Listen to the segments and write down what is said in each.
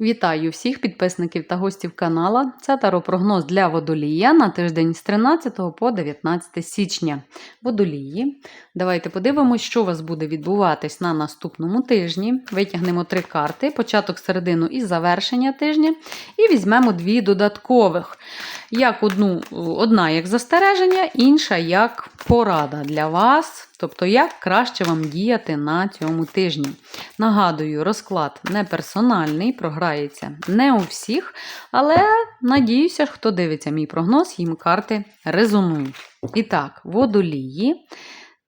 Вітаю всіх підписників та гостів канала. Це таропрогноз для водолія на тиждень з 13 по 19 січня. Водолії. Давайте подивимось, що у вас буде відбуватись на наступному тижні. Витягнемо три карти: початок, середину і завершення тижня. І візьмемо дві додаткових. Як одну, Одна як застереження, інша як порада для вас. Тобто, як краще вам діяти на цьому тижні. Нагадую, розклад не персональний, програється не у всіх, але надіюся, хто дивиться мій прогноз, їм карти резонують. І так, водолії.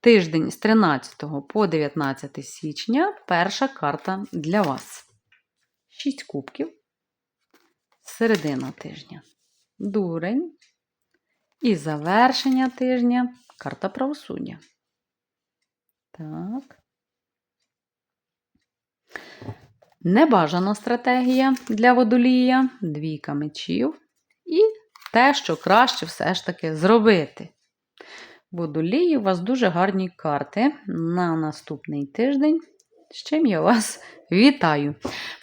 Тиждень з 13 по 19 січня перша карта для вас. Шість кубків. Середина тижня. Дурень. І завершення тижня карта правосуддя. Так. Небажана стратегія для водолія, двійка мечів. І те, що краще все ж таки зробити. Водолії, у вас дуже гарні карти на наступний тиждень. З чим я вас вітаю.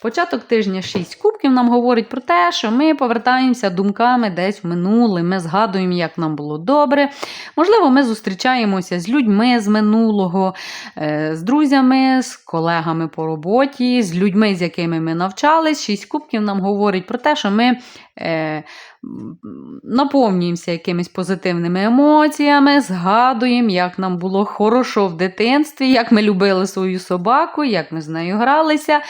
Початок тижня 6 кубків нам говорить про те, що ми повертаємося думками десь в минуле, ми згадуємо, як нам було добре. Можливо, ми зустрічаємося з людьми з минулого, е, з друзями, з колегами по роботі, з людьми, з якими ми навчались. Шість кубків нам говорить про те, що ми е, наповнюємося якимись позитивними емоціями, згадуємо, як нам було хорошо в дитинстві, як ми любили свою собаку, як ми з нею гралися.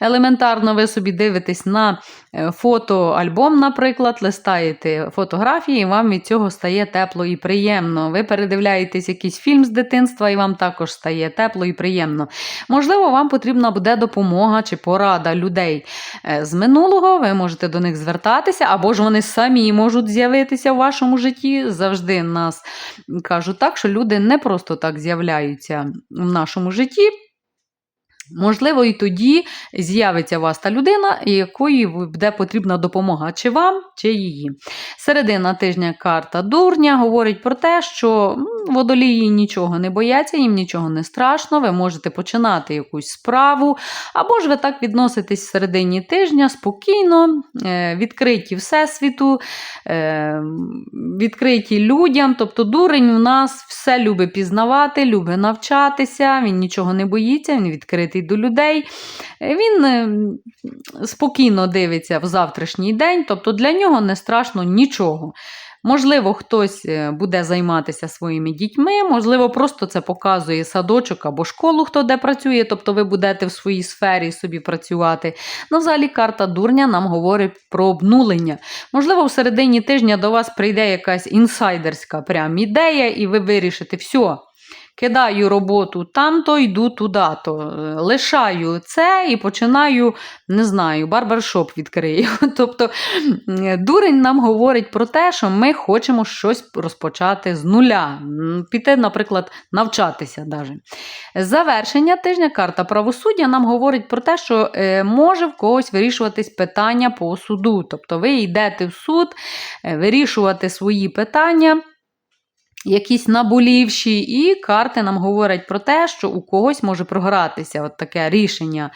Елементарно, ви собі дивитесь на е, фотоальбом, наприклад, листаєте фотографії, і вам від цього стає тепло і приємно. Ви передивляєтесь якийсь фільм з дитинства, і вам також стає тепло і приємно. Можливо, вам потрібна буде допомога чи порада людей е, з минулого, ви можете до них звертатися, або ж вони самі можуть з'явитися в вашому житті. Завжди нас кажуть так, що люди не просто так з'являються в нашому житті. Можливо, і тоді з'явиться у вас та людина, якої буде потрібна допомога чи вам, чи її. Середина тижня карта дурня говорить про те, що водолії нічого не бояться, їм нічого не страшно, ви можете починати якусь справу, або ж ви так відноситесь в середині тижня спокійно, е, відкриті Всесвіту, е, відкриті людям. Тобто дурень у нас все любить пізнавати, любить навчатися, він нічого не боїться, він відкритий до людей. Він е, спокійно дивиться в завтрашній день, тобто для нього не страшно нічого. Можливо, хтось е, буде займатися своїми дітьми, можливо, просто це показує садочок або школу, хто де працює, тобто ви будете в своїй сфері собі працювати. Ну, взагалі, карта дурня нам говорить про обнулення. Можливо, в середині тижня до вас прийде якась інсайдерська прям ідея, і ви вирішите, все. Кидаю роботу там-то, йду туди-то. Лишаю це і починаю, не знаю, барбершоп відкрию. Тобто дурень нам говорить про те, що ми хочемо щось розпочати з нуля. Піти, наприклад, навчатися. Даже. Завершення тижня карта правосуддя нам говорить про те, що е, може в когось вирішуватись питання по суду. Тобто ви йдете в суд, е, вирішувати свої питання якісь наболівші, і карти нам говорять про те, що у когось може програтися от таке рішення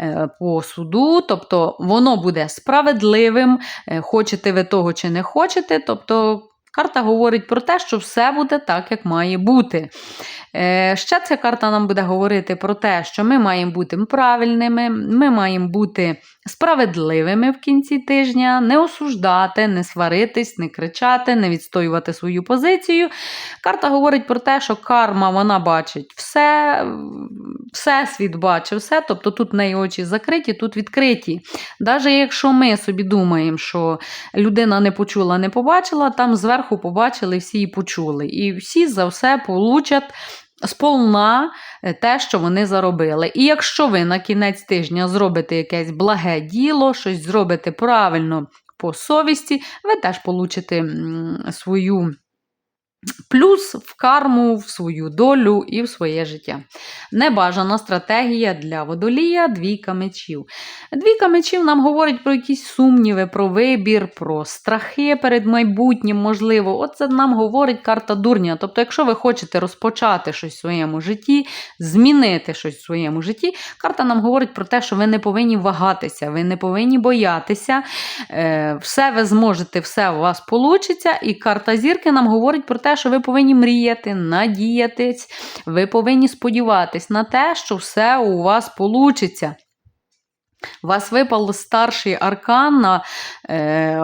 е, по суду, тобто воно буде справедливим, е, хочете ви того чи не хочете. тобто Карта говорить про те, що все буде так, як має бути. Е, ще ця карта нам буде говорити про те, що ми маємо бути правильними, ми маємо бути справедливими в кінці тижня, не осуждати, не сваритись, не кричати, не відстоювати свою позицію. Карта говорить про те, що карма вона бачить все, все світ бачить все, тобто тут в неї очі закриті, тут відкриті. Навіть якщо ми собі думаємо, що людина не почула, не побачила, там зверху побачили, всі і почули. І всі за все получать сполна е, те, що вони заробили. І якщо ви на кінець тижня зробите якесь благе діло, щось зробите правильно по совісті, ви теж получите свою плюс в карму, в свою долю і в своє життя. Небажана стратегія для водолія двійка мечів. Двійка мечів нам говорить про якісь сумніви, про вибір, про страхи перед майбутнім, можливо. От це нам говорить карта дурня. Тобто, якщо ви хочете розпочати щось в своєму житті, змінити щось в своєму житті, карта нам говорить про те, що ви не повинні вагатися, ви не повинні боятися. Е, Все ви зможете, все у вас вийде. І карта зірки нам говорить про те, що ви повинні мріяти, надіятись, ви повинні сподіватись на те, що все у вас вийде. Вас випав старший аркан на е,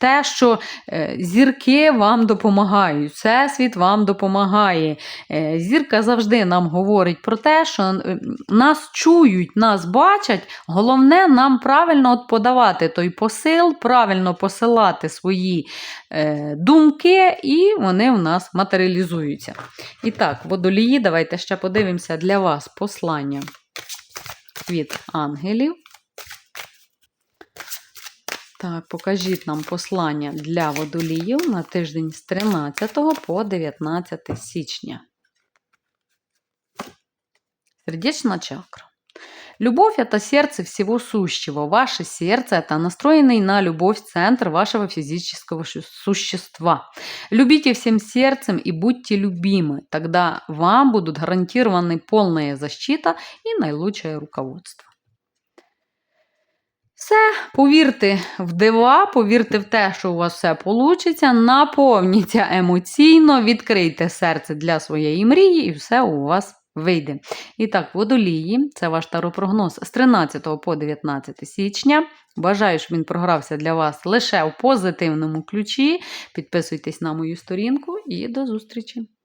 те, що е, зірки вам допомагають, всесвіт вам допомагає. Е, зірка завжди нам говорить про те, що нас чують, нас бачать. Головне нам правильно от подавати той посил, правильно посилати свої думки, і вони в нас матеріалізуються. І так, водолії, давайте ще подивимося для вас послання від ангелів. Так, покажіть нам послання для водоліїв на тиждень з 13 по 19 січня. Сердечная чакра. Любовь – это сердце всего сущего. Ваше сердце – это настроенный на любовь центр вашего физического шу- существа. Любите всем сердцем и будьте любимы. Тогда вам будут гарантированы полная защита и наилучшее руководство. Все, повірте в дива, повірте в те, що у вас все вийде, наповніться емоційно, відкрийте серце для своєї мрії, і все у вас вийде. І так, водолії, це ваш таропрогноз з 13 по 19 січня. Бажаю, щоб він програвся для вас лише в позитивному ключі. Підписуйтесь на мою сторінку і до зустрічі!